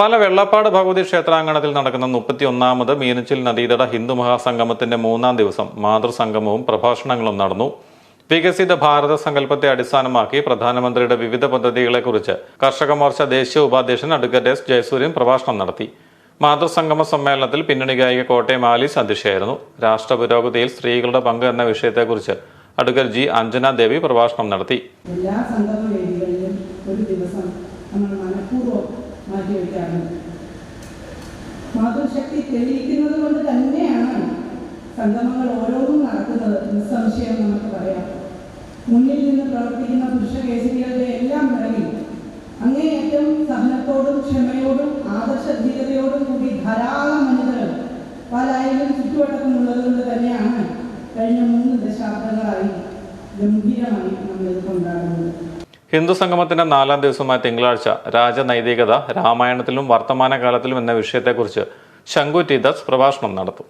പല വെള്ളപ്പാട് ഭഗവതി ക്ഷേത്രാങ്കണത്തിൽ നടക്കുന്ന മുപ്പത്തി ഒന്നാമത് മീനച്ചിൽ നദീതട ഹിന്ദു മഹാസംഗമത്തിന്റെ മൂന്നാം ദിവസം മാതൃസംഗമവും പ്രഭാഷണങ്ങളും നടന്നു. വികസിത ഭാരത സങ്കല്പത്തെ അടിസ്ഥാനമാക്കി പ്രധാനമന്ത്രിയുടെ വിവിധ പദ്ധതികളെക്കുറിച്ച് കർഷക മോർച്ച ദേശീയ ഉപാധ്യക്ഷൻ അഡ്വക്കേറ്റ് എസ് ജയസൂര്യൻ പ്രഭാഷണം നടത്തി. മാതൃസംഗമ സമ്മേളനത്തിൽ പിന്നണി ഗായിക കോട്ടയം ആലീസ് അധ്യക്ഷയായിരുന്നു. രാഷ്ട്ര പുരോഗതിയിൽ സ്ത്രീകളുടെ പങ്ക് എന്ന വിഷയത്തെക്കുറിച്ച് അഡ്വക്കേറ്റ് ജി അഞ്ജന ദേവി പ്രഭാഷണം നടത്തി. എല്ലാ സന്ദർഭ ഒരു ദിവസം നമ്മൾ മനഃപൂർവം മാറ്റിവെക്കാറുണ്ട്. മാതൃശക്തി തെളിയിക്കുന്നത് കൊണ്ട് തന്നെയാണ് സംഗമങ്ങൾ ഓരോന്നും നടക്കുന്നത് നിസ്സംശയം നമുക്ക് പറയാം. മുന്നിൽ നിന്ന് പ്രവർത്തിക്കുന്ന പുരുഷ കേസരികളുടെ എല്ലാം പിറകിൽ അങ്ങേയറ്റം സഹനത്തോടും ക്ഷമയോടും ആദർശധീരതയോടും കൂടി ധാരാളം വനിതകൾ പലായാലും ചുറ്റുവട്ടത്തുമുള്ളത് കൊണ്ട് തന്നെയാണ് കഴിഞ്ഞ മൂന്ന് ദശാബ്ദങ്ങളായി ഗംഭീരമായി നമ്മളിത് കൊണ്ടാടുന്നത് ഹിന്ദു സംഗമത്തിന്റെ നാലാം ദിവസമായ തിങ്കളാഴ്ച രാജനൈതികത രാമായണത്തിലും വർത്തമാനകാലത്തിലും എന്ന വിഷയത്തെക്കുറിച്ച് ശങ്കു ടി പ്രഭാഷണം നടത്തും.